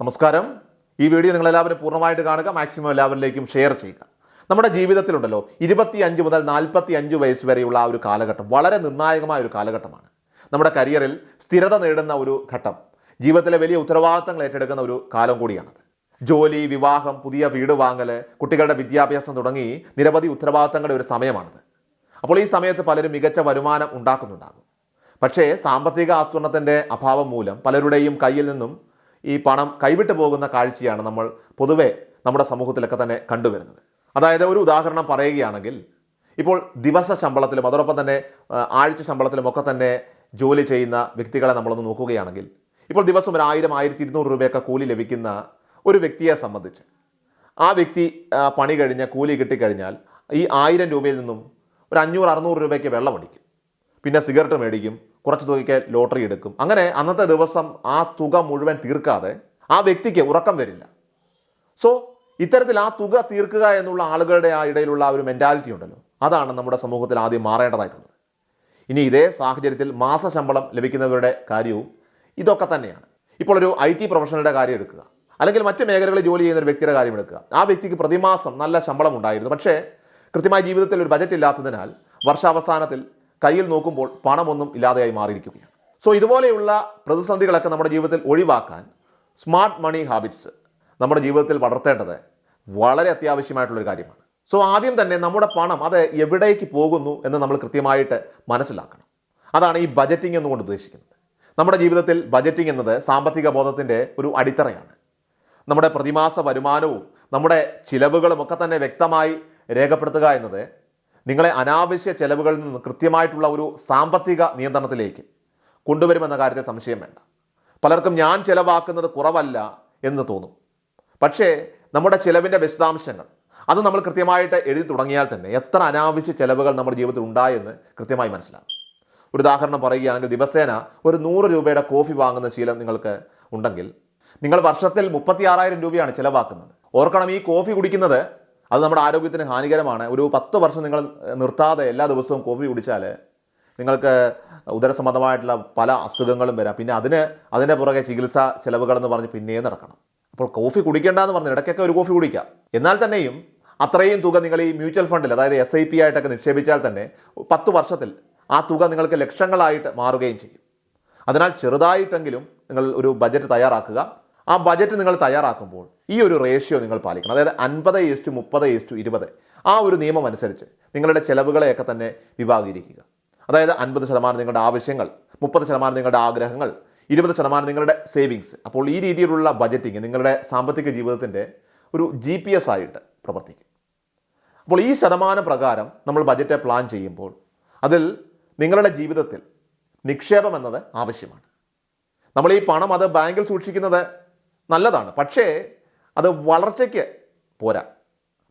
നമസ്കാരം. ഈ വീഡിയോ നിങ്ങളെല്ലാവരും പൂർണമായിട്ട് കാണുക മാക്സിമം എല്ലാവരിലേക്കും ഷെയർ ചെയ്യുക. നമ്മുടെ ജീവിതത്തിലുണ്ടല്ലോ ഇരുപത്തി അഞ്ച് മുതൽ നാൽപ്പത്തി അഞ്ച് വയസ്സ് വരെയുള്ള ആ ഒരു കാലഘട്ടം വളരെ നിർണായകമായ ഒരു കാലഘട്ടമാണ്. നമ്മുടെ കരിയറിൽ സ്ഥിരത നേടുന്ന ഒരു ഘട്ടം. ജീവിതത്തിലെ വലിയ ഉത്തരവാദിത്തങ്ങൾ ഏറ്റെടുക്കുന്ന ഒരു കാലം കൂടിയാണത്. ജോലി വിവാഹം പുതിയ വീട് വാങ്ങൽ കുട്ടികളുടെ വിദ്യാഭ്യാസം തുടങ്ങി നിരവധി ഉത്തരവാദിത്തങ്ങളുടെ ഒരു സമയമാണിത്. അപ്പോൾ ഈ സമയത്ത് പലരും മികച്ച വരുമാനം ഉണ്ടാക്കുന്നുണ്ടാകും. പക്ഷേ സാമ്പത്തിക ആസൂത്രണത്തിന്റെ അഭാവം മൂലം പലരുടെയും കയ്യിൽ നിന്നും ഈ പണം കൈവിട്ടു പോകുന്ന കാഴ്ചയാണ് നമ്മൾ പൊതുവെ നമ്മുടെ സമൂഹത്തിലൊക്കെ തന്നെ കണ്ടുവരുന്നത്. അതായത് ഒരു ഉദാഹരണം പറയുകയാണെങ്കിൽ ഇപ്പോൾ ദിവസ ശമ്പളത്തിലും അതോടൊപ്പം തന്നെ ആഴ്ച ശമ്പളത്തിലും ഒക്കെ തന്നെ ജോലി ചെയ്യുന്ന വ്യക്തികളെ നമ്മളൊന്ന് നോക്കുകയാണെങ്കിൽ ഇപ്പോൾ ദിവസം ഒരു ആയിരം ആയിരത്തി ഇരുന്നൂറ് രൂപയൊക്കെ കൂലി ലഭിക്കുന്ന ഒരു വ്യക്തിയെ സംബന്ധിച്ച് ആ വ്യക്തി പണി കഴിഞ്ഞ് കൂലി കിട്ടിക്കഴിഞ്ഞാൽ ഈ ആയിരം രൂപയിൽ നിന്നും ഒരു അഞ്ഞൂറ് അറുന്നൂറ് രൂപയ്ക്ക് വെള്ളം അടിക്കും. പിന്നെ സിഗരറ്റ് മേടിക്കും കുറച്ച് തുകയ്ക്ക് ലോട്ടറി എടുക്കും. അങ്ങനെ അന്നത്തെ ദിവസം ആ തുക മുഴുവൻ തീർക്കാതെ ആ വ്യക്തിക്ക് ഉറക്കം വരില്ല. സോ ഇത്തരത്തിൽ ആ തുക തീർക്കുക എന്നുള്ള ആളുകളുടെ ആ ഇടയിലുള്ള ഒരു മെന്റാലിറ്റി ഉണ്ടല്ലോ. അതാണ് നമ്മുടെ സമൂഹത്തിൽ ആദ്യം മാറേണ്ടതായിട്ടുള്ളത്. ഇനി ഇതേ സാഹചര്യത്തിൽ മാസ ശമ്പളം ലഭിക്കുന്നവരുടെ കാര്യവും ഇതൊക്കെ തന്നെയാണ്. ഇപ്പോൾ ഒരു ഐ ടി പ്രൊഫഷണലുടെ കാര്യം എടുക്കുക. അല്ലെങ്കിൽ മറ്റ് മേഖലകളിൽ ജോലി ചെയ്യുന്ന ഒരു വ്യക്തിയുടെ കാര്യം എടുക്കുക. ആ വ്യക്തിക്ക് പ്രതിമാസം നല്ല ശമ്പളം ഉണ്ടായിരുന്നു. പക്ഷേ കൃത്യമായ ജീവിതത്തിൽ ഒരു ബജറ്റ് ഇല്ലാത്തതിനാൽ വർഷാവസാനത്തിൽ കയ്യിൽ നോക്കുമ്പോൾ പണമൊന്നും ഇല്ലാതെയായി മാറിയിരിക്കുകയാണ്. സോ ഇതുപോലെയുള്ള പ്രതിസന്ധികളൊക്കെ നമ്മുടെ ജീവിതത്തിൽ ഒഴിവാക്കാൻ സ്മാർട്ട് മണി ഹാബിറ്റ്സ് നമ്മുടെ ജീവിതത്തിൽ വളർത്തേണ്ടത് വളരെ അത്യാവശ്യമായിട്ടുള്ളൊരു കാര്യമാണ്. സോ ആദ്യം തന്നെ നമ്മുടെ പണം അത് എവിടേക്ക് പോകുന്നു എന്ന് നമ്മൾ കൃത്യമായിട്ട് മനസ്സിലാക്കണം. അതാണ് ഈ ബജറ്റിംഗ് എന്നുകൊണ്ട് ഉദ്ദേശിക്കുന്നത്. നമ്മുടെ ജീവിതത്തിൽ ബജറ്റിംഗ് എന്നത് സാമ്പത്തിക ബോധത്തിന്റെ ഒരു അടിത്തറയാണ്. നമ്മുടെ പ്രതിമാസ വരുമാനവും നമ്മുടെ ചിലവുകളും ഒക്കെ തന്നെ വ്യക്തമായി രേഖപ്പെടുത്തുക എന്നത് നിങ്ങളെ അനാവശ്യ ചെലവുകളിൽ നിന്ന് കൃത്യമായിട്ടുള്ള ഒരു സാമ്പത്തിക നിയന്ത്രണത്തിലേക്ക് കൊണ്ടുവരുമെന്ന കാര്യത്തിൽ സംശയം വേണ്ട. പലർക്കും ഞാൻ ചിലവാക്കുന്നത് കുറവല്ല എന്ന് തോന്നും. പക്ഷേ നമ്മുടെ ചിലവിന്റെ വിശദാംശങ്ങൾ അത് നമ്മൾ കൃത്യമായിട്ട് എഴുതി തുടങ്ങിയാൽ തന്നെ എത്ര അനാവശ്യ ചിലവുകൾ നമ്മുടെ ജീവിതത്തിൽ ഉണ്ടായെന്ന് കൃത്യമായി മനസ്സിലാകും. ഒരു ഉദാഹരണം പറയുകയാണെങ്കിൽ ദിവസേന ഒരു നൂറ് രൂപയുടെ കോഫി വാങ്ങുന്ന ശീലം നിങ്ങൾക്ക് ഉണ്ടെങ്കിൽ നിങ്ങൾ വർഷത്തിൽ മുപ്പത്തി ആറായിരം രൂപയാണ് ചിലവാക്കുന്നത്. ഓർക്കണം ഈ കോഫി കുടിക്കുന്നത് അത് നമ്മുടെ ആരോഗ്യത്തിന് ഹാനികരമാണ്. ഒരു പത്ത് വർഷം നിങ്ങൾ നിർത്താതെ എല്ലാ ദിവസവും കോഫി കുടിച്ചാൽ നിങ്ങൾക്ക് ഉദരസംബന്ധമായിട്ടുള്ള പല അസുഖങ്ങളും വരാം. പിന്നെ അതിന് അതിന്റെ പുറകെ ചികിത്സാ ചെലവുകളെന്ന് പറഞ്ഞ് പിന്നെയും നടക്കണം. അപ്പോൾ കോഫി കുടിക്കേണ്ടെന്ന് പറഞ്ഞ് ഇടയ്ക്കൊക്കെ ഒരു കോഫി കുടിക്കാം. എന്നാൽ തന്നെയും അത്രയും തുക നിങ്ങൾ ഈ മ്യൂച്വൽ ഫണ്ടിൽ അതായത് എസ് ഐ പി ആയിട്ടൊക്കെ നിക്ഷേപിച്ചാൽ തന്നെ പത്ത് വർഷത്തിൽ ആ തുക നിങ്ങൾക്ക് ലക്ഷങ്ങളായിട്ട് മാറുകയും ചെയ്യും. അതിനാൽ ചെറുതായിട്ടെങ്കിലും നിങ്ങൾ ഒരു ബജറ്റ് തയ്യാറാക്കുക. ആ ബജറ്റ് നിങ്ങൾ തയ്യാറാക്കുമ്പോൾ ഈ ഒരു റേഷ്യോ നിങ്ങൾ പാലിക്കണം. അതായത് അൻപത് ഈസ്റ്റു മുപ്പത് ഈസ്റ്റു ഇരുപത് ആ ഒരു നിയമം അനുസരിച്ച് നിങ്ങളുടെ ചിലവുകളെയൊക്കെ തന്നെ വിഭാഗീകരിക്കുക. അതായത് അൻപത് ശതമാനം നിങ്ങളുടെ ആവശ്യങ്ങൾ മുപ്പത് ശതമാനം നിങ്ങളുടെ ആഗ്രഹങ്ങൾ ഇരുപത് ശതമാനം നിങ്ങളുടെ സേവിങ്സ് അപ്പോൾ ഈ രീതിയിലുള്ള ബജറ്റിംഗ് നിങ്ങളുടെ സാമ്പത്തിക ജീവിതത്തിന്റെ ഒരു ജി പി എസ് ആയിട്ട് പ്രവർത്തിക്കും. അപ്പോൾ ഈ ശതമാന പ്രകാരം നമ്മൾ ബജറ്റ് പ്ലാൻ ചെയ്യുമ്പോൾ അതിൽ നിങ്ങളുടെ ജീവിതത്തിൽ നിക്ഷേപം എന്നത് ആവശ്യമാണ്. നമ്മൾ ഈ പണം അത് ബാങ്കിൽ സൂക്ഷിക്കുന്നത് നല്ലതാണ്. പക്ഷേ അത് വളർച്ചയ്ക്ക് പോരാ.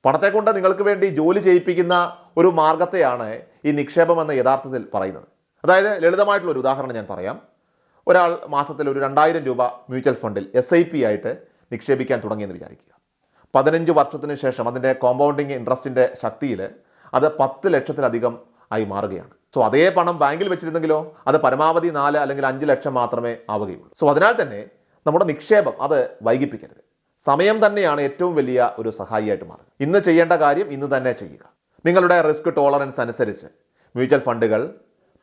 പണത്തെ കൊണ്ട് നിങ്ങൾക്ക് വേണ്ടി ജോലി ചെയ്യിപ്പിക്കുന്ന ഒരു മാർഗത്തെയാണ് ഈ നിക്ഷേപം എന്ന യഥാർത്ഥത്തിൽ പറയുന്നത്. അതായത് ലളിതമായിട്ടുള്ള ഒരു ഉദാഹരണം ഞാൻ പറയാം. ഒരാൾ മാസത്തിൽ ഒരു രണ്ടായിരം രൂപ മ്യൂച്വൽ ഫണ്ടിൽ എസ് ഐ പി ആയിട്ട് നിക്ഷേപിക്കാൻ തുടങ്ങിയെന്ന് വിചാരിക്കുക. പതിനഞ്ച് വർഷത്തിന് ശേഷം അതിന്റെ കോമ്പൗണ്ടിങ് ഇൻട്രസ്റ്റിന്റെ ശക്തിയിൽ അത് പത്ത് ലക്ഷത്തിലധികം ആയി മാറുകയാണ്. സോ അതേ പണം ബാങ്കിൽ വെച്ചിരുന്നെങ്കിലോ അത് പരമാവധി നാല് അല്ലെങ്കിൽ അഞ്ച് ലക്ഷം മാത്രമേ ആവുകയുള്ളൂ. സോ അതിനാൽ തന്നെ നമ്മുടെ നിക്ഷേപം അത് വൈകിപ്പിക്കരുത്. സമയം തന്നെയാണ് ഏറ്റവും വലിയ ഒരു സഹായിയായിട്ട് മാറുക. ഇന്ന് ചെയ്യേണ്ട കാര്യം ഇന്ന് തന്നെ ചെയ്യുക. നിങ്ങളുടെ റിസ്ക് ടോളറൻസ് അനുസരിച്ച് മ്യൂച്വൽ ഫണ്ടുകൾ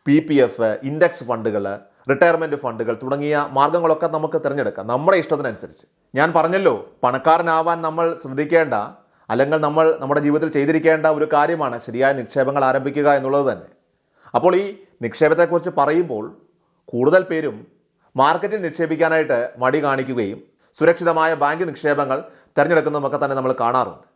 പി പി എഫ് ഇൻഡെക്സ് ഫണ്ടുകൾ റിട്ടയർമെന്റ് ഫണ്ടുകൾ തുടങ്ങിയ മാർഗങ്ങളൊക്കെ നമുക്ക് തിരഞ്ഞെടുക്കാം. നമ്മുടെ ഇഷ്ടത്തിനനുസരിച്ച്. ഞാൻ പറഞ്ഞല്ലോ പണക്കാരനാവാൻ നമ്മൾ ശ്രദ്ധിക്കേണ്ട അല്ലെങ്കിൽ നമ്മൾ നമ്മുടെ ജീവിതത്തിൽ ചെയ്തിരിക്കേണ്ട ഒരു കാര്യമാണ് ശരിയായ നിക്ഷേപങ്ങൾ ആരംഭിക്കുക എന്നുള്ളത് തന്നെ. അപ്പോൾ ഈ നിക്ഷേപത്തെക്കുറിച്ച് പറയുമ്പോൾ കൂടുതൽ പേരും മാർക്കറ്റിൽ നിക്ഷേപിക്കാനായിട്ട് മടി കാണിക്കുകയും സുരക്ഷിതമായ ബാങ്ക് നിക്ഷേപങ്ങൾ തിരഞ്ഞെടുക്കുന്നതുമൊക്കെ തന്നെ നമ്മൾ കാണാറുണ്ട്.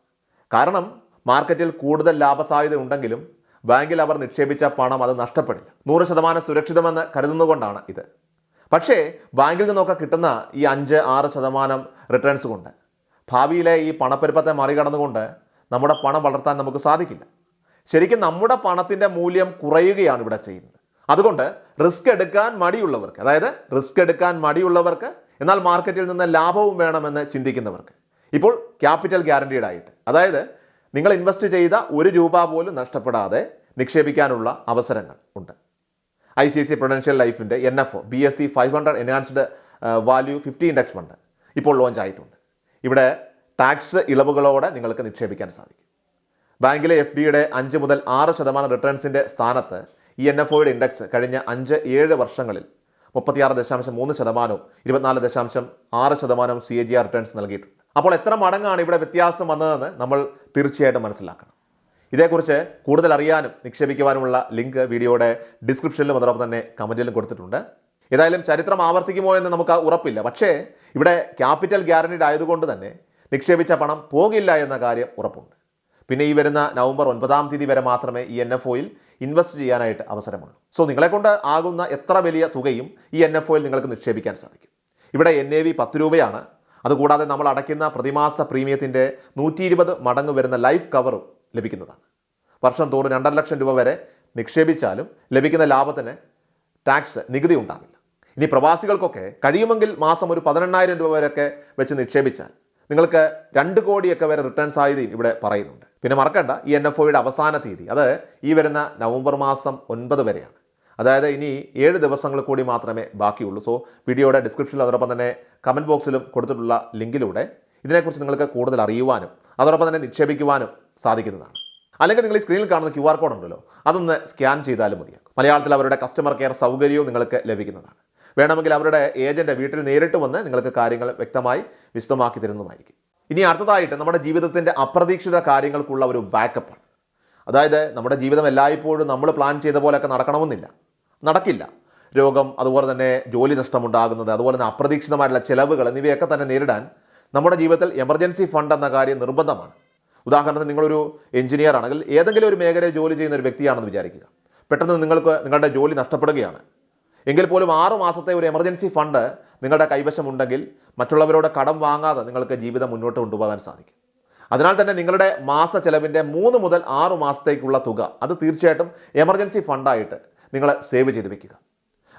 കാരണം മാർക്കറ്റിൽ കൂടുതൽ ലാഭസാധ്യത ഉണ്ടെങ്കിലും ബാങ്കിൽ അവർ നിക്ഷേപിച്ച പണം അത് നഷ്ടപ്പെടില്ല. നൂറ് ശതമാനം സുരക്ഷിതമെന്ന് കരുതുന്നതുകൊണ്ടാണ് ഇത്. പക്ഷേ ബാങ്കിൽ നിന്നൊക്കെ കിട്ടുന്ന ഈ അഞ്ച് ആറ് ശതമാനം റിട്ടേൺസ് കൊണ്ട് ഭാവിയിലെ ഈ പണപ്പെരുപ്പത്തെ മറികടന്നുകൊണ്ട് നമ്മുടെ പണം വളർത്താൻ നമുക്ക് സാധിക്കില്ല. ശരിക്കും നമ്മുടെ പണത്തിന്റെ മൂല്യം കുറയുകയാണ് ഇവിടെ ചെയ്യുന്നത്. അതുകൊണ്ട് റിസ്ക് എടുക്കാൻ മടിയുള്ളവർക്ക് അതായത് റിസ്ക് എടുക്കാൻ മടിയുള്ളവർക്ക് എന്നാൽ മാർക്കറ്റിൽ നിന്ന് ലാഭവും വേണമെന്ന് ചിന്തിക്കുന്നവർക്ക് ഇപ്പോൾ ക്യാപിറ്റൽ ഗ്യാരണ്ടീഡ് ആയിട്ട് അതായത് നിങ്ങൾ ഇൻവെസ്റ്റ് ചെയ്ത ഒരു രൂപ പോലും നഷ്ടപ്പെടാതെ നിക്ഷേപിക്കാനുള്ള അവസരങ്ങൾ ഉണ്ട്. ഐ സി സി പ്രൊഡൻഷ്യൽ ലൈഫിന്റെ N F O B S C five hundred enhanced value fifty index fund ഇപ്പോൾ ലോഞ്ച് ആയിട്ടുണ്ട്. ഇവിടെ ടാക്സ് ഇളവുകളോടെ നിങ്ങൾക്ക് നിക്ഷേപിക്കാൻ സാധിക്കും. ബാങ്കിലെ എഫ് ഡിയുടെ അഞ്ച് മുതൽ ആറ് ശതമാനം റിട്ടേൺസിന്റെ സ്ഥാനത്ത് ഈ എൻ എഫ് ഒയുടെ ഇൻഡെക്സ് കഴിഞ്ഞ അഞ്ച് ഏഴ് വർഷങ്ങളിൽ മുപ്പത്തിയാറ് ദശാംശം മൂന്ന് ശതമാനവും ഇരുപത്തിനാല് ദശാംശം ആറ് ശതമാനവും C A G R returns നൽകിയിട്ടുണ്ട്. അപ്പോൾ എത്ര മടങ്ങാണ് ഇവിടെ വ്യത്യാസം വന്നതെന്ന് നമ്മൾ തീർച്ചയായിട്ടും മനസ്സിലാക്കണം. ഇതേക്കുറിച്ച് കൂടുതൽ അറിയാനും നിക്ഷേപിക്കുവാനുമുള്ള ലിങ്ക് വീഡിയോയുടെ ഡിസ്ക്രിപ്ഷനിലും അതോടൊപ്പം തന്നെ കമന്റിലും കൊടുത്തിട്ടുണ്ട്. ഏതായാലും ചരിത്രം ആവർത്തിക്കുമോ എന്ന് നമുക്ക് ഉറപ്പില്ല. പക്ഷേ ഇവിടെ ക്യാപിറ്റൽ ഗ്യാരണ്ടീഡ് ആയതുകൊണ്ട് തന്നെ നിക്ഷേപിച്ച പണം പോകില്ല എന്ന കാര്യം ഉറപ്പുണ്ട്. പിന്നെ ഈ വരുന്ന നവംബർ ഒൻപതാം തീയതി വരെ മാത്രമേ ഈ എൻ എഫ് ഒയിൽ ഇൻവെസ്റ്റ് ചെയ്യാനായിട്ട് അവസരമുള്ളൂ സോ നിങ്ങളെക്കൊണ്ട് ആകുന്ന എത്ര വലിയ തുകയും ഈ എൻ എഫ് ഒയിൽ നിങ്ങൾക്ക് നിക്ഷേപിക്കാൻ സാധിക്കും. ഇവിടെ എൻ എ വി പത്ത് രൂപയാണ്. അതുകൂടാതെ നമ്മൾ അടയ്ക്കുന്ന പ്രതിമാസ പ്രീമിയത്തിന്റെ നൂറ്റി ഇരുപത് മടങ്ങ് വരുന്ന ലൈഫ് കവറും ലഭിക്കുന്നതാണ്. വർഷം തോറും രണ്ടര ലക്ഷം രൂപ വരെ നിക്ഷേപിച്ചാലും ലഭിക്കുന്ന ലാഭത്തിന് ടാക്സ് നികുതി ഉണ്ടാവില്ല. ഇനി പ്രവാസികൾക്കൊക്കെ കഴിയുമെങ്കിൽ മാസം ഒരു പതിനെണ്ണായിരം രൂപ വരെയൊക്കെ വെച്ച് നിക്ഷേപിച്ചാൽ നിങ്ങൾക്ക് രണ്ട് കോടിയൊക്കെ വരെ റിട്ടേൺ സാധ്യതയും ഇവിടെ പറയുന്നുണ്ട്. പിന്നെ മറക്കണ്ട ഈ എൻ എഫ് ഒയുടെ അവസാന തീയതി അത് ഈ വരുന്ന നവംബർ മാസം ഒൻപത് വരെയാണ്. അതായത് ഇനി ഏഴ് ദിവസങ്ങൾ കൂടി മാത്രമേ ബാക്കിയുള്ളൂ. സോ വീഡിയോയുടെ ഡിസ്ക്രിപ്ഷനിൽ അതോടൊപ്പം തന്നെ കമന്റ് ബോക്സിലും കൊടുത്തിട്ടുള്ള ലിങ്കിലൂടെ ഇതിനെക്കുറിച്ച് നിങ്ങൾക്ക് കൂടുതൽ അറിയുവാനും അതോടൊപ്പം തന്നെ നിക്ഷേപിക്കുവാനും സാധിക്കുന്നതാണ്. അല്ലെങ്കിൽ നിങ്ങൾ ഈ സ്ക്രീനിൽ കാണുന്ന ക്യു ആർ കോഡ് ഉണ്ടല്ലോ അതൊന്ന് സ്കാൻ ചെയ്താലും മതിയാകും. മലയാളത്തിൽ അവരുടെ കസ്റ്റമർ കെയർ സൗകര്യവും നിങ്ങൾക്ക് ലഭിക്കുന്നതാണ്. വേണമെങ്കിൽ അവരുടെ ഏജന്റ് വീട്ടിൽ നേരിട്ട് വന്ന് നിങ്ങൾക്ക് കാര്യങ്ങൾ വ്യക്തമായി വിശദമാക്കി തരുന്നതുമായിരിക്കും. ഇനി അടുത്തതായിട്ട് നമ്മുടെ ജീവിതത്തിന്റെ അപ്രതീക്ഷിത കാര്യങ്ങൾക്കുള്ള ഒരു ബാക്കപ്പാണ് അതായത് നമ്മുടെ ജീവിതം എല്ലായ്പ്പോഴും നമ്മൾ പ്ലാൻ ചെയ്ത പോലെയൊക്കെ നടക്കണമെന്നില്ല. നടക്കില്ല. രോഗം അതുപോലെ തന്നെ ജോലി നഷ്ടമുണ്ടാകുന്നത് അതുപോലെ തന്നെ അപ്രതീക്ഷിതമായിട്ടുള്ള ചിലവുകൾ എന്നിവയൊക്കെ തന്നെ നേരിടാൻ നമ്മുടെ ജീവിതത്തിൽ എമർജൻസി ഫണ്ട് എന്ന കാര്യം നിർബന്ധമാണ്. ഉദാഹരണത്തിന് നിങ്ങളൊരു എഞ്ചിനീയർ ആണെങ്കിൽ ഏതെങ്കിലും ഒരു മേഖലയിൽ ജോലി ചെയ്യുന്ന ഒരു വ്യക്തിയാണെന്ന് വിചാരിക്കുക. പെട്ടെന്ന് നിങ്ങൾക്ക് നിങ്ങളുടെ ജോലി നഷ്ടപ്പെടുകയാണ്. എങ്കിൽ പോലും ആറ് മാസത്തെ ഒരു എമർജൻസി ഫണ്ട് നിങ്ങളുടെ കൈവശമുണ്ടെങ്കിൽ മറ്റുള്ളവരോട് കടം വാങ്ങാതെ നിങ്ങൾക്ക് ജീവിതം മുന്നോട്ട് കൊണ്ടുപോകാൻ സാധിക്കും. അതിനാൽ തന്നെ നിങ്ങളുടെ മാസ ചെലവിന്റെ മൂന്ന് മുതൽ ആറ് മാസത്തേക്കുള്ള തുക അത് തീർച്ചയായിട്ടും എമർജൻസി ഫണ്ടായിട്ട് നിങ്ങൾ സേവ് ചെയ്ത് വെക്കുക.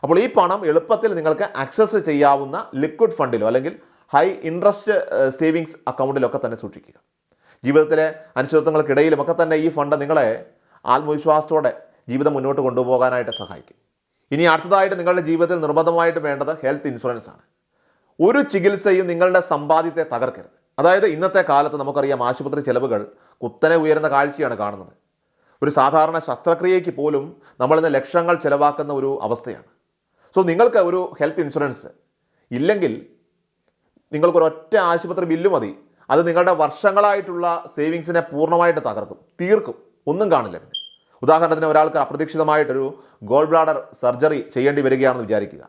അപ്പോൾ ഈ പണം എളുപ്പത്തിൽ നിങ്ങൾക്ക് ആക്സസ് ചെയ്യാവുന്ന ലിക്വിഡ് ഫണ്ടിലോ അല്ലെങ്കിൽ ഹൈ ഇൻട്രസ്റ്റ് സേവിങ്സ് അക്കൗണ്ടിലൊക്കെ തന്നെ സൂക്ഷിക്കുക. ജീവിതത്തിലെ അനിശ്ചിതത്വങ്ങൾക്കിടയിലുമൊക്കെ തന്നെ ഈ ഫണ്ട് നിങ്ങളെ ആത്മവിശ്വാസത്തോടെ ജീവിതം മുന്നോട്ട് കൊണ്ടുപോകാനായിട്ട് സഹായിക്കും. ഇനി അടുത്തതായിട്ട് നിങ്ങളുടെ ജീവിതത്തിൽ നിർബന്ധമായിട്ട് വേണ്ടത് ഹെൽത്ത് ഇൻഷുറൻസ് ആണ്. ഒരു ചികിത്സയും നിങ്ങളുടെ സമ്പാദ്യത്തെ തകർക്കരുത്. അതായത് ഇന്നത്തെ കാലത്ത് നമുക്കറിയാം ആശുപത്രി ചെലവുകൾ കുത്തനെ ഉയരുന്ന കാഴ്ചയാണ് കാണുന്നത്. ഒരു സാധാരണ ശസ്ത്രക്രിയയ്ക്ക് പോലും നമ്മളിന്ന് ലക്ഷങ്ങൾ ചിലവാക്കുന്ന ഒരു അവസ്ഥയാണ്. സോ നിങ്ങൾക്ക് ഒരു ഹെൽത്ത് ഇൻഷുറൻസ് ഇല്ലെങ്കിൽ നിങ്ങൾക്കൊരൊറ്റ ആശുപത്രി ബില്ല് മതി. അത് നിങ്ങളുടെ വർഷങ്ങളായിട്ടുള്ള സേവിങ്സിനെ പൂർണമായിട്ട് തകർക്കും തീർക്കും. ഒന്നും കാണില്ല ഉദാഹരണത്തിന് ഒരാൾക്ക് അപ്രതീക്ഷിതമായിട്ടൊരു ഗോൾ ബ്ലാഡർ സർജറി ചെയ്യേണ്ടി വരികയാണെന്ന് വിചാരിക്കുക.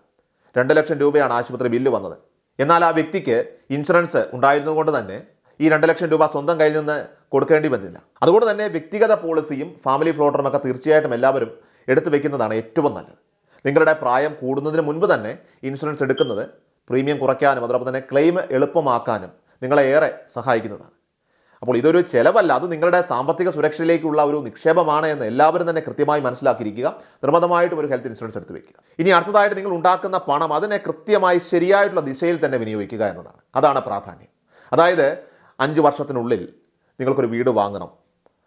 രണ്ട് ലക്ഷം രൂപയാണ് ആശുപത്രി ബില്ല് വന്നത്. എന്നാൽ ആ വ്യക്തിക്ക് ഇൻഷുറൻസ് ഉണ്ടായിരുന്നതുകൊണ്ട് തന്നെ ഈ രണ്ട് ലക്ഷം രൂപ സ്വന്തം കയ്യിൽ നിന്ന് കൊടുക്കേണ്ടി വന്നില്ല. അതുകൊണ്ട് തന്നെ വ്യക്തിഗത പോളിസിയും ഫാമിലി ഫ്ലോട്ടറും ഒക്കെ തീർച്ചയായിട്ടും എല്ലാവരും എടുത്തു വെക്കുന്നതാണ് ഏറ്റവും നല്ലത്. നിങ്ങളുടെ പ്രായം കൂടുന്നതിന് മുൻപ് തന്നെ ഇൻഷുറൻസ് എടുക്കുന്നത് പ്രീമിയം കുറയ്ക്കാനും അതോടൊപ്പം തന്നെ ക്ലെയിം എളുപ്പമാക്കാനും നിങ്ങളെ ഏറെ സഹായിക്കുന്നതാണ്. അപ്പോൾ ഇതൊരു ചെലവല്ല അത് നിങ്ങളുടെ സാമ്പത്തിക സുരക്ഷയിലേക്കുള്ള ഒരു നിക്ഷേപമാണ് എന്ന് എല്ലാവരും തന്നെ കൃത്യമായി മനസ്സിലാക്കിയിരിക്കുക. നിർബന്ധമായിട്ടും ഒരു ഹെൽത്ത് ഇൻഷുറൻസ് എടുത്ത് വെക്കുക. ഇനി അടുത്തതായിട്ട് നിങ്ങൾ ഉണ്ടാക്കുന്ന പണം അതിനെ കൃത്യമായി ശരിയായിട്ടുള്ള ദിശയിൽ തന്നെ വിനിയോഗിക്കുക എന്നതാണ്. അതാണ് പ്രാധാന്യം. അതായത് അഞ്ച് വർഷത്തിനുള്ളിൽ നിങ്ങൾക്കൊരു വീട് വാങ്ങണം.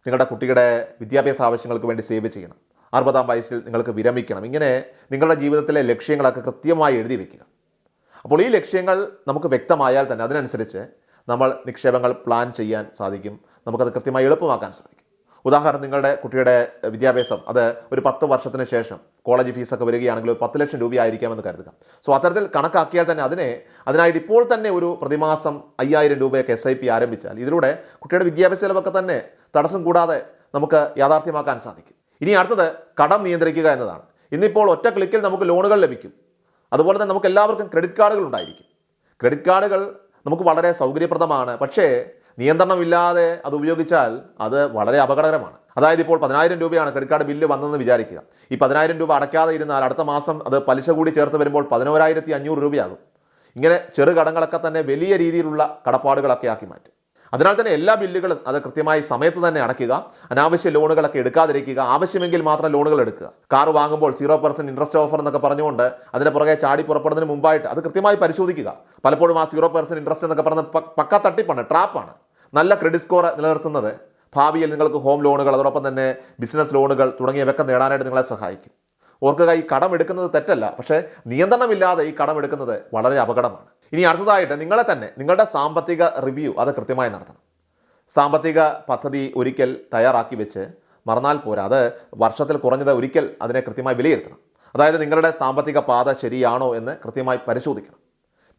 നിങ്ങളുടെ കുട്ടിയുടെ വിദ്യാഭ്യാസ ആവശ്യങ്ങൾക്ക് വേണ്ടി സേവ് ചെയ്യണം. അറുപതാം വയസ്സിൽ നിങ്ങൾക്ക് വിരമിക്കണം. ഇങ്ങനെ നിങ്ങളുടെ ജീവിതത്തിലെ ലക്ഷ്യങ്ങളൊക്കെ കൃത്യമായി എഴുതി വയ്ക്കുക അപ്പോൾ ഈ ലക്ഷ്യങ്ങൾ നമുക്ക് വ്യക്തമായാൽ തന്നെ അതിനനുസരിച്ച് നമ്മൾ നിക്ഷേപങ്ങൾ പ്ലാൻ ചെയ്യാൻ സാധിക്കും. നമുക്കത് കൃത്യമായി എളുപ്പമാക്കാൻ സാധിക്കും. ഉദാഹരണം നിങ്ങളുടെ കുട്ടിയുടെ വിദ്യാഭ്യാസം അത് ഒരു പത്ത് വർഷത്തിന് ശേഷം കോളേജ് ഫീസൊക്കെ വരികയാണെങ്കിൽ ഒരു പത്ത് ലക്ഷം രൂപയായിരിക്കാമെന്ന് കരുതുക. സോ അത്തരത്തിൽ കണക്കാക്കിയാൽ തന്നെ അതിനെ അതിനായിട്ട് ഇപ്പോൾ തന്നെ ഒരു പ്രതിമാസം അയ്യായിരം രൂപയൊക്കെ എസ് ഐ പി ആരംഭിച്ചാൽ ഇതിലൂടെ കുട്ടിയുടെ വിദ്യാഭ്യാസ ചിലവൊക്കെ തന്നെ തടസ്സം കൂടാതെ നമുക്ക് യാഥാർത്ഥ്യമാക്കാൻ സാധിക്കും. ഇനി അടുത്തത് കടം നിയന്ത്രിക്കുക എന്നതാണ്. ഇന്നിപ്പോൾ ഒറ്റ ക്ലിക്കിൽ നമുക്ക് ലോണുകൾ ലഭിക്കും. അതുപോലെ തന്നെ നമുക്ക് എല്ലാവർക്കും ക്രെഡിറ്റ് കാർഡുകൾ ഉണ്ടായിരിക്കും. ക്രെഡിറ്റ് കാർഡുകൾ നമുക്ക് വളരെ സൗകര്യപ്രദമാണ്. പക്ഷേ നിയന്ത്രണമില്ലാതെ അത് ഉപയോഗിച്ചാൽ അത് വളരെ അപകടകരമാണ്. അതായത് ഇപ്പോൾ പതിനായിരം രൂപയാണ് ക്രെഡിറ്റ് കാർഡ് ബില്ല് വന്നതെന്ന് വിചാരിക്കുക. ഈ പതിനായിരം രൂപ അടയ്ക്കാതെ ഇരുന്നാൽ അടുത്ത മാസം അത് പലിശ കൂടി ചേർത്ത് വരുമ്പോൾ പതിനോരായിരത്തി അഞ്ഞൂറ് രൂപയാകും. ഇങ്ങനെ ചെറുകടങ്ങളൊക്കെ തന്നെ വലിയ രീതിയിലുള്ള കടപ്പാടുകളൊക്കെ ആക്കി മാറ്റും. അതിനാൽ തന്നെ എല്ലാ ബില്ലുകളും അത് കൃത്യമായി സമയത്ത് തന്നെ അടയ്ക്കുക അനാവശ്യ ലോണുകളൊക്കെ എടുക്കാതിരിക്കുക ആവശ്യമെങ്കിൽ മാത്രം ലോണുകൾ എടുക്കുക. കാർ വാങ്ങുമ്പോൾ സീറോ പെർസെന്റ് ഇൻട്രസ്റ്റ് ഓഫർ എന്നൊക്കെ പറഞ്ഞുകൊണ്ട് അതിന് പുറകെ ചാടി പുറപ്പെടുന്നതിന് മുമ്പായിട്ട് അത് കൃത്യമായി പരിശോധിക്കുക. പലപ്പോഴും ആ സീറോ പെർസെന്റ് ഇൻട്രസ്റ്റ് എന്നൊക്കെ പറഞ്ഞ പക്ക തട്ടിപ്പാണ് ട്രാപ്പാണ് നല്ല ക്രെഡിറ്റ് സ്കോർ നിലനിർത്തുന്നത് ഭാവിയിൽ നിങ്ങൾക്ക് ഹോം ലോണുകൾ അതോടൊപ്പം തന്നെ ബിസിനസ് ലോണുകൾ തുടങ്ങിയവയൊക്കെ നേടാനായിട്ട് നിങ്ങളെ സഹായിക്കും. ഓർക്കുക ഈ കടം എടുക്കുന്നത് തെറ്റല്ല പക്ഷേ നിയന്ത്രണമില്ലാതെ ഈ കടം എടുക്കുന്നത് വളരെ അപകടമാണ്. ഇനി അടുത്തതായിട്ട് നിങ്ങളെ തന്നെ നിങ്ങളുടെ സാമ്പത്തിക റിവ്യൂ അത് കൃത്യമായി നടത്തണം. സാമ്പത്തിക പദ്ധതി ഒരിക്കൽ തയ്യാറാക്കി വെച്ച് മറന്നാൽ പോരാ. അത് വർഷത്തിൽ കുറഞ്ഞത് ഒരിക്കൽ അതിനെ കൃത്യമായി വിലയിരുത്തണം. അതായത് നിങ്ങളുടെ സാമ്പത്തിക പാത ശരിയാണോ എന്ന് കൃത്യമായി പരിശോധിക്കണം.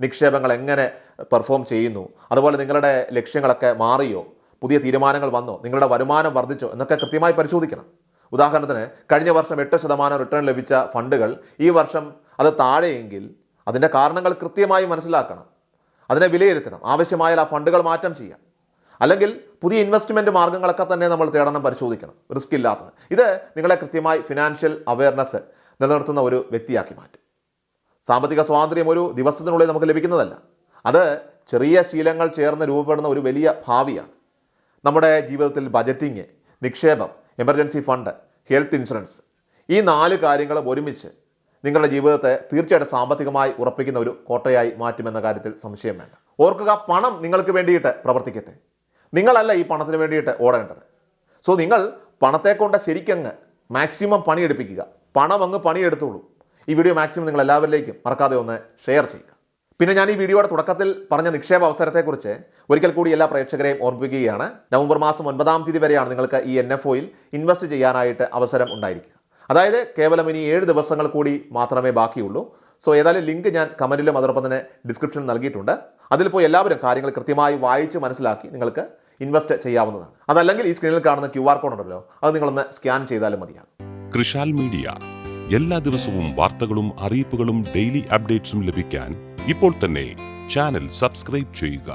നിക്ഷേപങ്ങൾ എങ്ങനെ പെർഫോം ചെയ്യുന്നു? അതുപോലെ നിങ്ങളുടെ ലക്ഷ്യങ്ങളൊക്കെ മാറിയോ? പുതിയ തീരുമാനങ്ങൾ വന്നോ? നിങ്ങളുടെ വരുമാനം വർദ്ധിച്ചോ? എന്നൊക്കെ കൃത്യമായി പരിശോധിക്കണം. ഉദാഹരണത്തിന് കഴിഞ്ഞ വർഷം എട്ട് ശതമാനം റിട്ടേൺ ലഭിച്ച ഫണ്ടുകൾ ഈ വർഷം അത് താഴെയെങ്കിൽ അതിന്റെ കാരണങ്ങൾ കൃത്യമായി മനസ്സിലാക്കണം. അതിനെ വിലയിരുത്തണം. ആവശ്യമായ ആ ഫണ്ടുകൾ മാറ്റം ചെയ്യാം. അല്ലെങ്കിൽ പുതിയ ഇൻവെസ്റ്റ്മെന്റ് മാർഗങ്ങളൊക്കെ തന്നെ നമ്മൾ തേടണം പരിശോധിക്കണം. റിസ്ക് ഇല്ലാത്തത്. ഇത് നിങ്ങളെ കൃത്യമായി ഫിനാൻഷ്യൽ അവയർനെസ് നിലനിർത്തുന്ന ഒരു വ്യക്തിയാക്കി മാറ്റും. സാമ്പത്തിക സ്വാതന്ത്ര്യം ഒരു ദിവസത്തിനുള്ളിൽ നമുക്ക് ലഭിക്കുന്നതല്ല. അത് ചെറിയ ശീലങ്ങൾ ചേർന്ന് രൂപപ്പെടുന്ന ഒരു വലിയ ഭാവിയാണ്. നമ്മുടെ ജീവിതത്തിൽ ബജറ്റിങ് നിക്ഷേപം എമർജൻസി ഫണ്ട് ഹെൽത്ത് ഇൻഷുറൻസ് ഈ നാല് കാര്യങ്ങളും ഒരുമിച്ച് നിങ്ങളുടെ ജീവിതത്തെ തീർച്ചയായിട്ടും സാമ്പത്തികമായി ഉറപ്പിക്കുന്ന ഒരു കോട്ടയായി മാറ്റുമെന്ന കാര്യത്തിൽ സംശയം വേണ്ട. ഓർക്കുക പണം നിങ്ങൾക്ക് വേണ്ടിയിട്ട് പ്രവർത്തിക്കട്ടെ. നിങ്ങളല്ല ഈ പണത്തിന് വേണ്ടിയിട്ട് ഓടേണ്ടത്. സോ നിങ്ങൾ പണത്തെ കൊണ്ട് ശരിക്കങ്ങ് മാക്സിമം പണിയെടുപ്പിക്കുക. പണം അങ്ങ് പണിയെടുത്തോളൂ. ഈ വീഡിയോ മാക്സിമം നിങ്ങൾ എല്ലാവരിലേക്കും മറക്കാതെ ഒന്ന് ഷെയർ ചെയ്യുക. പിന്നെ ഞാൻ ഈ വീഡിയോയുടെ തുടക്കത്തിൽ പറഞ്ഞ നിക്ഷേപ അവസരത്തെക്കുറിച്ച് ഒരിക്കൽ കൂടി എല്ലാ പ്രേക്ഷകരെയും ഓർമ്മിപ്പിക്കുകയാണ്. നവംബർ മാസം ഒൻപതാം തീയതി വരെയാണ് നിങ്ങൾക്ക് ഈ എൻ എഫ് ഒയിൽ ഇൻവെസ്റ്റ് ചെയ്യാനായിട്ട് അവസരം ഉണ്ടായിരിക്കുക. അതായത് കേവലം ഇനി ഏഴ് ദിവസങ്ങൾ കൂടി മാത്രമേ ബാക്കിയുള്ളൂ. സോ ഏതായാലും ലിങ്ക് ഞാൻ കമന്റിലും അതോടൊപ്പം തന്നെ ഡിസ്ക്രിപ്ഷനിൽ നൽകിയിട്ടുണ്ട്. അതിൽ പോയി എല്ലാവരും കാര്യങ്ങൾ കൃത്യമായി വായിച്ച് മനസ്സിലാക്കി നിങ്ങൾക്ക് ഇൻവെസ്റ്റ് ചെയ്യാവുന്നതാണ്. അതല്ലെങ്കിൽ ഈ സ്ക്രീനിൽ കാണുന്ന ക്യു ആർ കോഡ് ഉണ്ടല്ലോ അത് നിങ്ങളൊന്ന് സ്കാൻ ചെയ്താലും മതിയാണ്. കൃഷാൽ മീഡിയ എല്ലാ ദിവസവും വാർത്തകളും അറിയിപ്പുകളും ഡെയിലി അപ്ഡേറ്റ്സും ലഭിക്കാൻ ഇപ്പോൾ തന്നെ ചാനൽ സബ്സ്ക്രൈബ് ചെയ്യുക.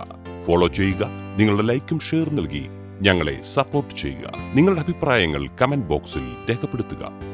ഫോളോ ചെയ്യുക. നിങ്ങളുടെ ലൈക്കും ഷെയർ നൽകി ഞങ്ങളെ സപ്പോർട്ട് ചെയ്യുക. നിങ്ങളുടെ അഭിപ്രായങ്ങൾ കമന്റ് ബോക്സിൽ രേഖപ്പെടുത്തുക.